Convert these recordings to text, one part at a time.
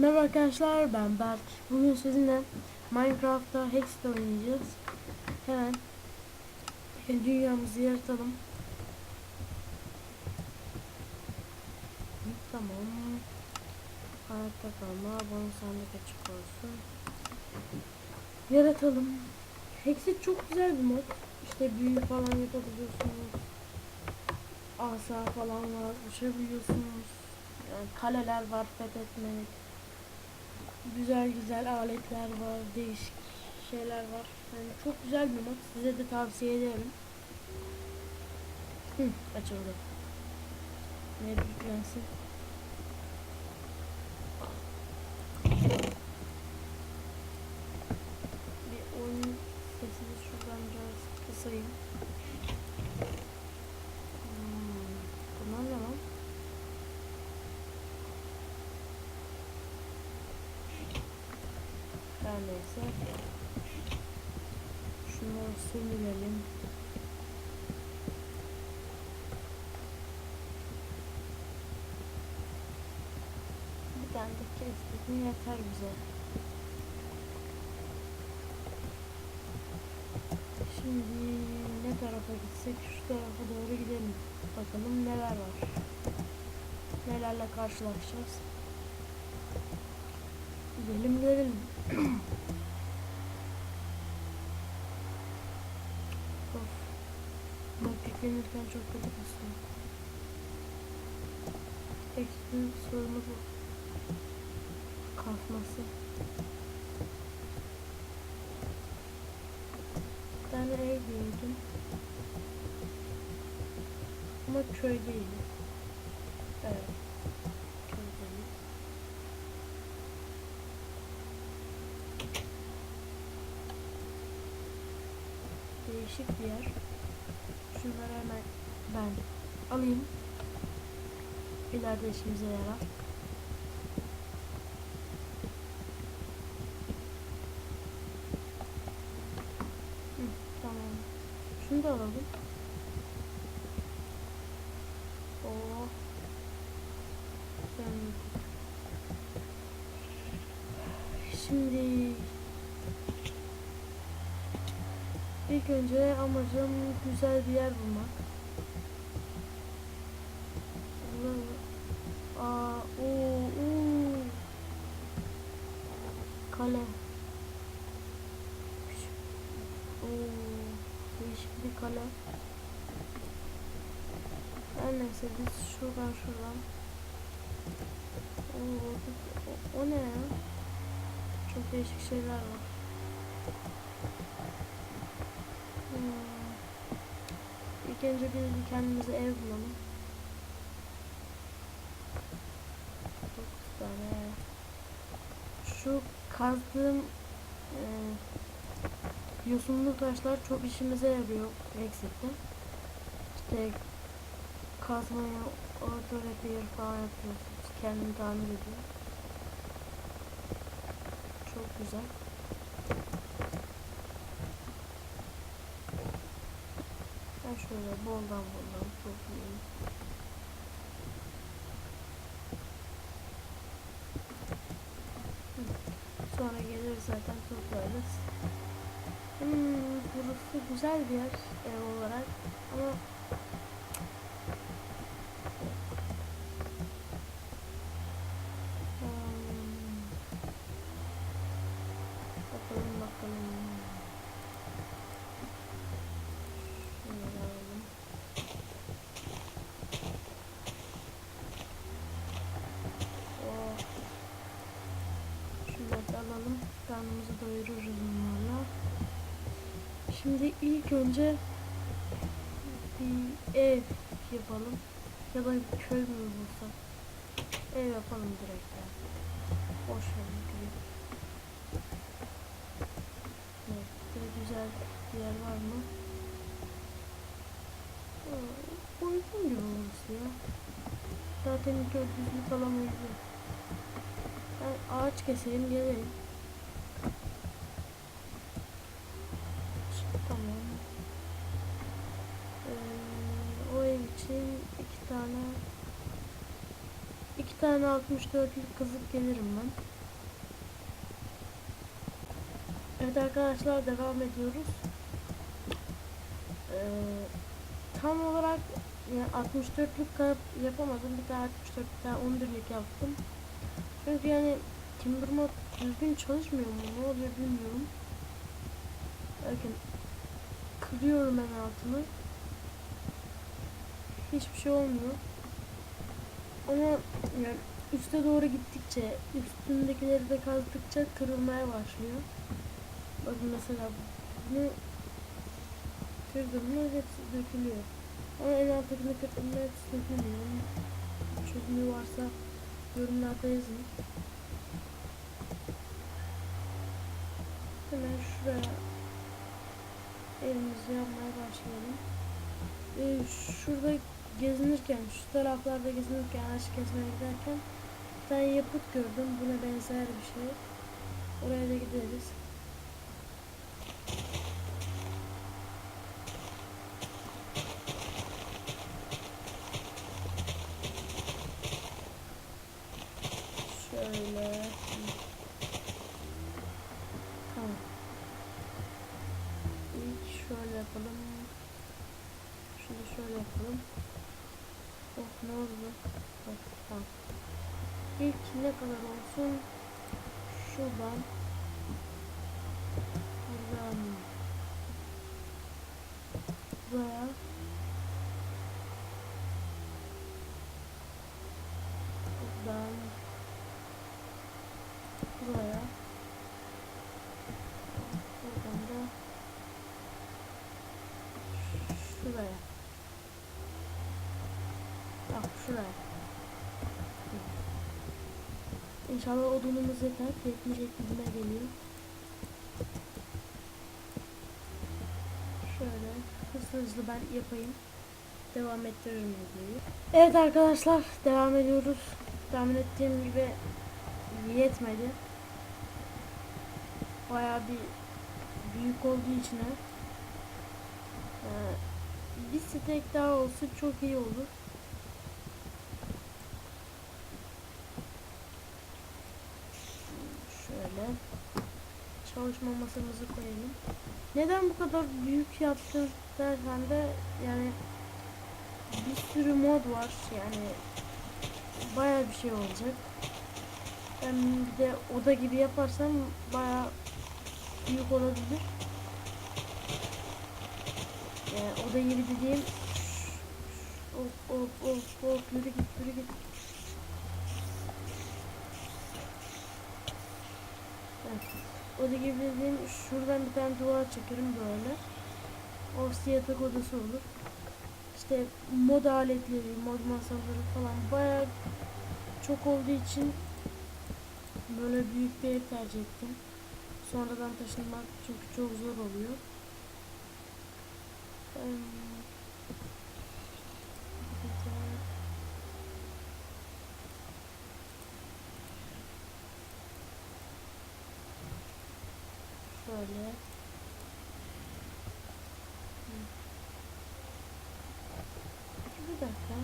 Merhaba arkadaşlar ben Berk. Bugün sizinle Minecraft'ta Hexit oynayacağız. Hemen dünyamızı yaratalım. Tamam. Hayatta kalma. Bonus sandık açık olsun. Yaratalım. Hexit çok güzel bir mod. İşte büyü falan yapabiliyorsunuz. Asa falan var. Uçabiliyorsunuz. Yani kaleler var fethetmek. Güzel güzel aletler var. Değişik şeyler var. Yani çok güzel bir mod. Size de tavsiye ederim. Hı, açıldı. Ne. Bir oyun sesini şuradan biraz kısayım. Hmm, bunlar ne lan? Her neyse. Sömürelim. Bir tane de kestik mi yeter bize. Şimdi ne tarafa gitsek şu tarafa doğru gidelim. Bakalım neler var. Nelerle karşılaşacağız. Gidelim görelim. of. Yüklenirken çok kötü kasıyor. Ekstrem sorunu bu. Kalkması. Tane ev gördüm. Ama köy değil. Evet. Köy değil. Değişik bir yer. Şunları hemen ben alayım. İleride işimize yarar. Hı, tamam. Şunu da alalım. Oo. Sen... Şimdi ilk önce amacım güzel bir yer bulmak. Aa, oo, oo. Kale. Oo, değişik bir kale. Her neyse biz şuradan şuradan. Oo, o, o ne ya? Çok değişik şeyler var. İlk önce bir kendimize ev bulalım. Tane. Şu kazdığım e, yosunlu taşlar çok işimize yarıyor Exit'te. İşte kazmaya auto repair falan yapıyorsunuz. Kendini tamir ediyor. Çok güzel. Şöyle boldan boldan toplayayım. Sonra gelir zaten toplarız. Hmm, burası güzel bir yer ev olarak ama Hmm. Bakalım bakalım. Şunları alalım. Oh. Şunları da alalım. Karnımızı doyururuz bunlarla. Şimdi ilk önce bir ev yapalım. Ya da köy mü bulsak? Ev yapalım direkt ya. Boş verin. Evet, güzel bir yer var mı? Uygun gibi burası ya. Zaten düzlük falan uygun. Ağaç keseyim gelelim. Tamam. Ee, o ev için iki tane iki tane altın 64'lük kızıp gelirim ben. Evet arkadaşlar devam ediyoruz. Ee, tam olarak yani 64'lük kap yapamadım. Bir daha 64 bir daha 11'lik yaptım. Çünkü yani Timber mod düzgün çalışmıyor mu? Ne oluyor bilmiyorum. Bakın kırıyorum en altını. Hiçbir şey olmuyor. Ama yani üste doğru gittikçe, üstündekileri de kazdıkça kırılmaya başlıyor. Bakın mesela bunu kırdığımda hepsi dökülüyor. Ama en alttakini kırdığımda hepsi dökülmüyor. Çözümü varsa yorumlarda yazın. Hemen şuraya elimizi yapmaya başlayalım. Ee, şurada gezinirken, şu taraflarda gezinirken, ağaç kesmeye giderken bir tane yapıt gördüm. Buna benzer bir şey. Oraya da gideriz. Şöyle. Tamam. İlk şöyle yapalım. Şunu şöyle yapalım. Oh ne oldu? Oh, tamam. İlk ne kadar olsun? Şuradan. Buradan. Buraya. Buradan. Buraya. Buradan da şuraya. Bak şuraya. İnşallah odunumuz yeter. Yetmeyecek gibime geliyor. Şöyle hızlı hızlı ben yapayım. Devam ettiririm videoyu. Evet arkadaşlar devam ediyoruz. Tahmin ettiğim gibi yetmedi. Bayağı bir büyük olduğu için. Ee, bir stek daha olsa çok iyi olur. Şöyle çalışma masamızı koyalım. Neden bu kadar büyük yaptın dersen de yani bir sürü mod var yani baya bir şey olacak. Ben bir de oda gibi yaparsam baya büyük olabilir. Yani oda gibi dediğim of of of of yürü git yürü git. Evet. Oda gibi dediğim şuradan bir tane duvar çekerim böyle. Orası yatak odası olur. İşte mod aletleri, mod masaları falan bayağı çok olduğu için böyle büyük bir ev tercih ettim. Sonradan taşınmak çünkü çok zor oluyor. Em, güzel. Şöyle. Hı. Bir dakika.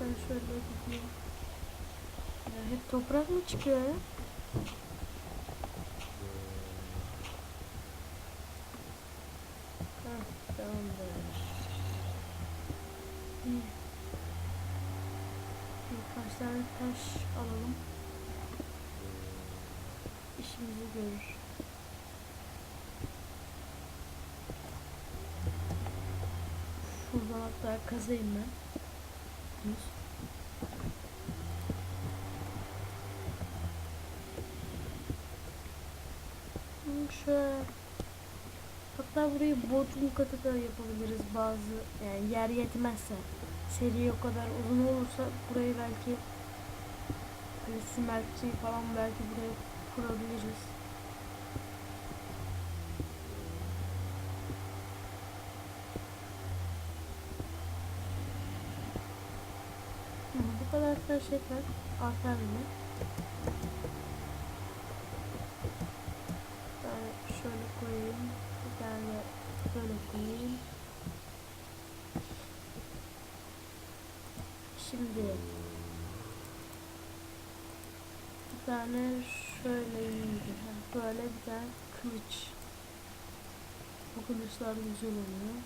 Ben şöyle gideyim. Ya hep toprak mı çıkıyor ya? Heh, tamamdır. Bir, birkaç tane taş alalım. İşimizi görür. Şuradan hatta kazayım ben. Düz. Hmm, Şöyle Hatta burayı bodrum katı da yapabiliriz bazı yani yer yetmezse seri o kadar uzun olursa burayı belki hani sümerçi falan belki buraya kurabiliriz. Bu kadar şeker artar yine. Bir tane şöyle koyayım. Bir tane de böyle koyayım. Şimdi bir tane şöyle. Ha, Böyle bir tane kılıç. Bu kılıçlar güzel oluyor.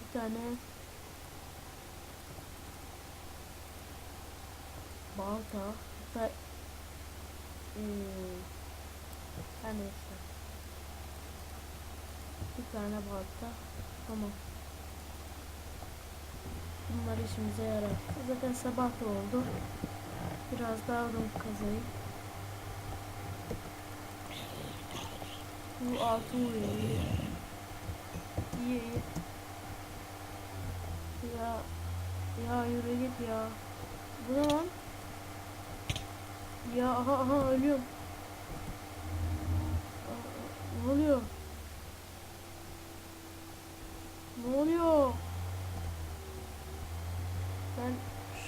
Bir tane balta. Hatta her neyse. Bir tane balta. Tamam. Bunlar işimize yarar. Zaten sabah da oldu. Biraz daha odun kazayım. Bu altı uyuyor. iyi. İyi. Ya ya yürü git ya. Bu ne lan? Ya aha aha ölüyorum. Ne oluyor? Ne oluyor? Ben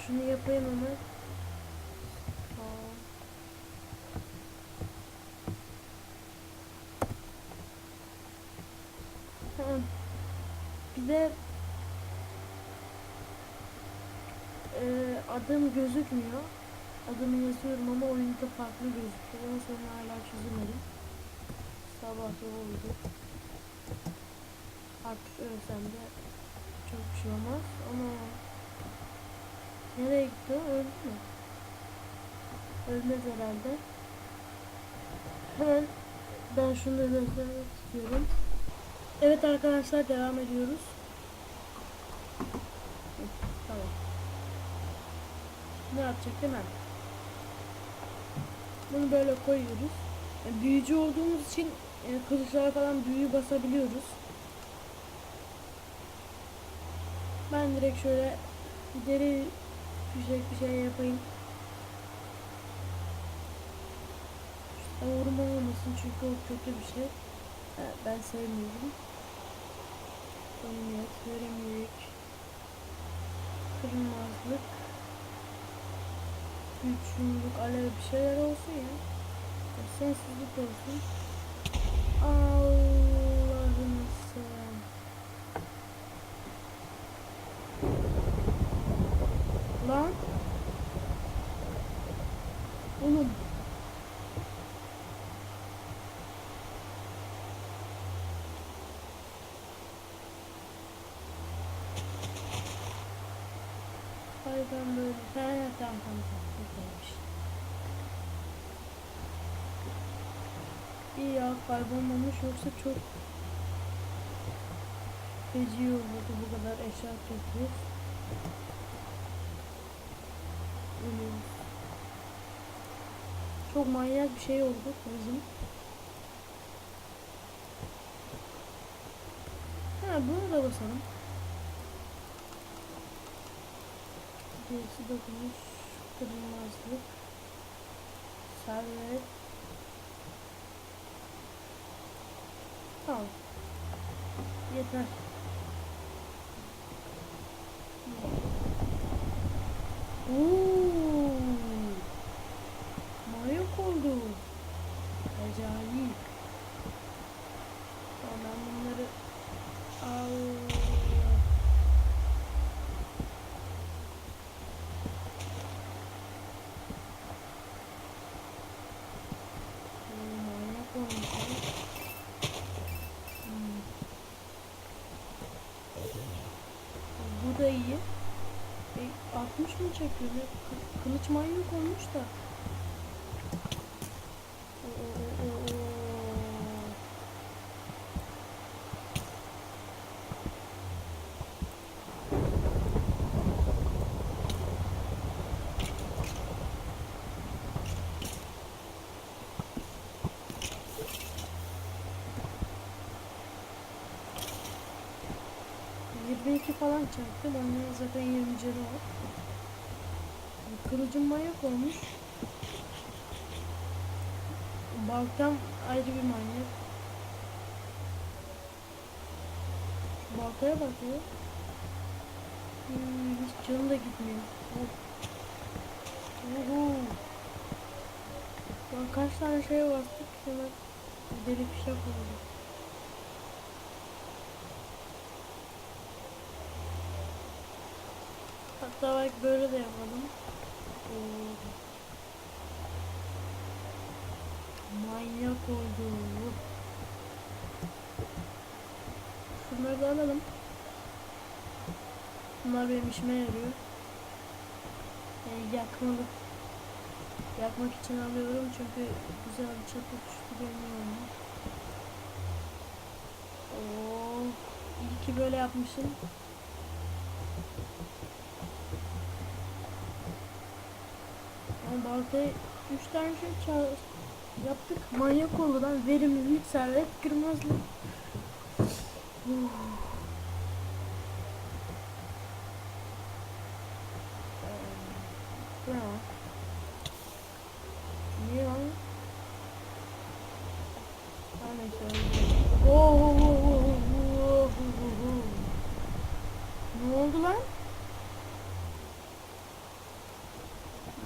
şunu yapayım hemen. Aa. Tamam. Bir de eee, adım gözükmüyor. Adımı yazıyorum ama oyunda farklı gözüküyor. Ben sonra hala çözemedim. Sabah da oldu. Artık ölsem de çok bir şey olmaz ama nereye gitti o? Öldü mü? Ölmez herhalde. Hemen ben şunu da göstermek istiyorum. Evet arkadaşlar devam ediyoruz. Tamam. Ne yapacak değil? Bunu böyle koyuyoruz. E, büyücü olduğumuz için e, kılıçlara falan büyü basabiliyoruz. Ben direkt şöyle deri düşecek bir şey yapayım. Vurma olmasın çünkü o kötü bir şey. Ben sevmiyorum. Emniyet, verimlilik, kırılmazlık, güçlülük, alev bir şeyler olsun ya. ya sensizlik olsun. Allah'ım sen. Lan. Oğlum. Hayır ben böyle. Ha, tamam tamam tamam. Okeymiş. İyi ya kaybolmamış yoksa çok feci olurdu bu kadar eşya topluyoruz. Ölüyoruz. Çok manyak bir şey oldu bizim. Ha bunu da basalım. Birisi dokunuş, kırılmazlık, servet. Tamam. Yeter. Oo. Manyak oldu. Acayip. Tamam ben bunları Allah. Oo, manyak olmuş ya. Hmm. Bu da iyi. E, 60 mı çekiyor? Kılıç manyak olmuş da. İki falan çaktım. Onların zaten 20 canı var. Kılıcım manyak olmuş. Baltam ayrı bir manyak. Baltaya bak ya. Hmm, hiç canı da gitmiyor. Uhu. Lan kaç tane şey bastık hemen deli bir şey oldu. Hatta belki böyle de yapalım. Manyak oldu. Şunları da alalım. Bunlar benim işime yarıyor. Yani yakmalık yakmak için alıyorum çünkü güzel bir çatı tutuşturuyorum. Oo, iyi ki böyle yapmışım. Yani baltayı 3 tane şey yaptık. Manyak oldu lan. Verimli mikser hep kırmızı. Uf. Bu ne lan? Niye lan? Her neyse öyle. Oo, oo, oo, oo, oo, oo, oo. Ne oldu lan?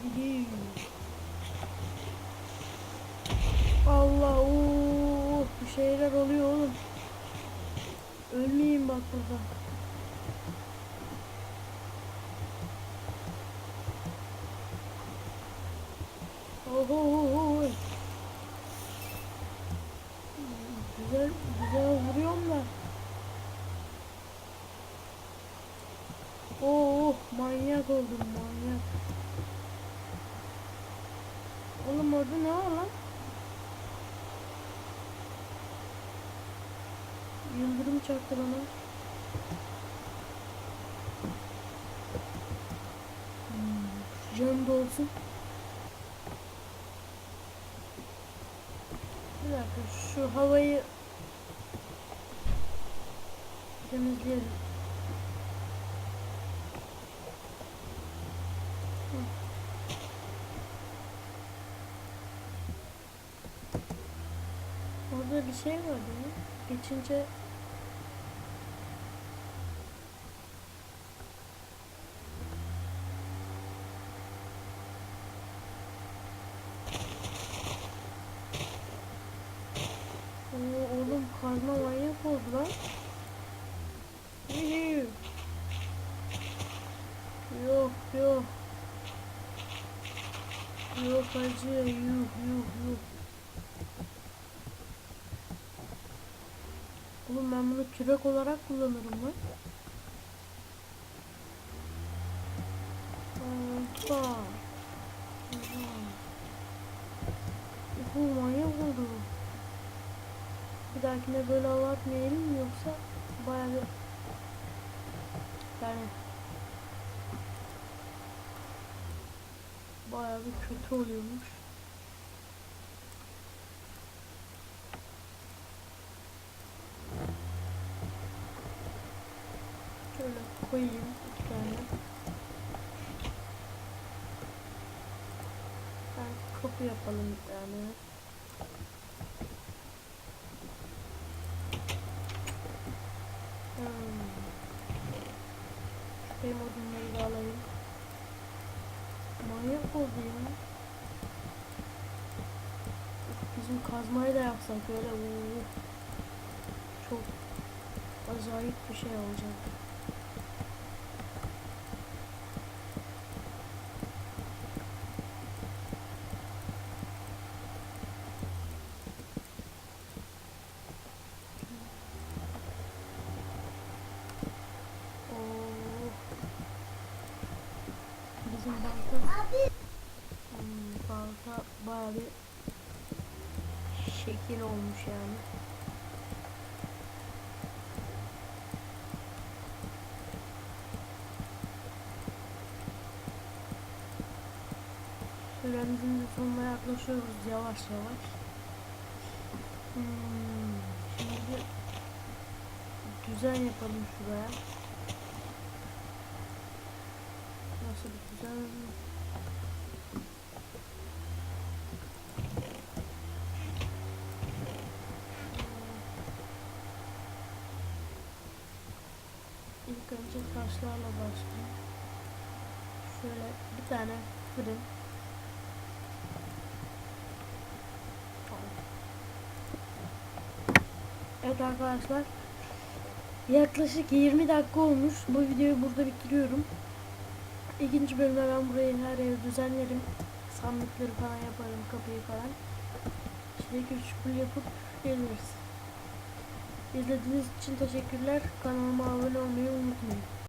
Gideyim. Allah ooo bir şeyler oluyor oğlum. Ölmeyeyim bak burada. Oho oho, oho. Güzel güzel vuruyorum da. Oo manyak oldum manyak. Oğlum orada ne var lan? Yıldırım çaktı bana. Hmm, Canım dolsun. Bir dakika şu havayı temizleyelim. Orada bir şey vardı ya. Geçince Oo, oğlum kazma manyak oldu lan. Yuhu. Yok yok. Yok acı yuh yuh yuh. Oğlum ben bunu kürek olarak kullanırım lan. Hoppa. Uhu manyak oldu. Bir dahakine böyle abartmayalım yoksa bayağı bir yani bayağı bir kötü oluyormuş. Şöyle koyayım iki tane. Ben kapı yapalım bir tane. Hmm. Benim odunları da alayım. Manyak oldu ya. Bizim kazmayı da yapsak öyle oo. Çok acayip bir şey olacak. Bizim balta hmm, balta bayağı bir şekil olmuş yani. Süremizin de sonuna yaklaşıyoruz yavaş yavaş. Hmm, şimdi düzen yapalım şuraya. Çirkin taşlarla başlıyor. Şöyle bir tane kırın. Evet arkadaşlar. Yaklaşık 20 dakika olmuş. Bu videoyu burada bitiriyorum. İkinci bölümde ben burayı her yeri düzenlerim. Sandıkları falan yaparım, kapıyı falan. Şimdi küçük bir yapıp geliriz. İzlediğiniz için teşekkürler. Kanalıma abone olmayı unutmayın.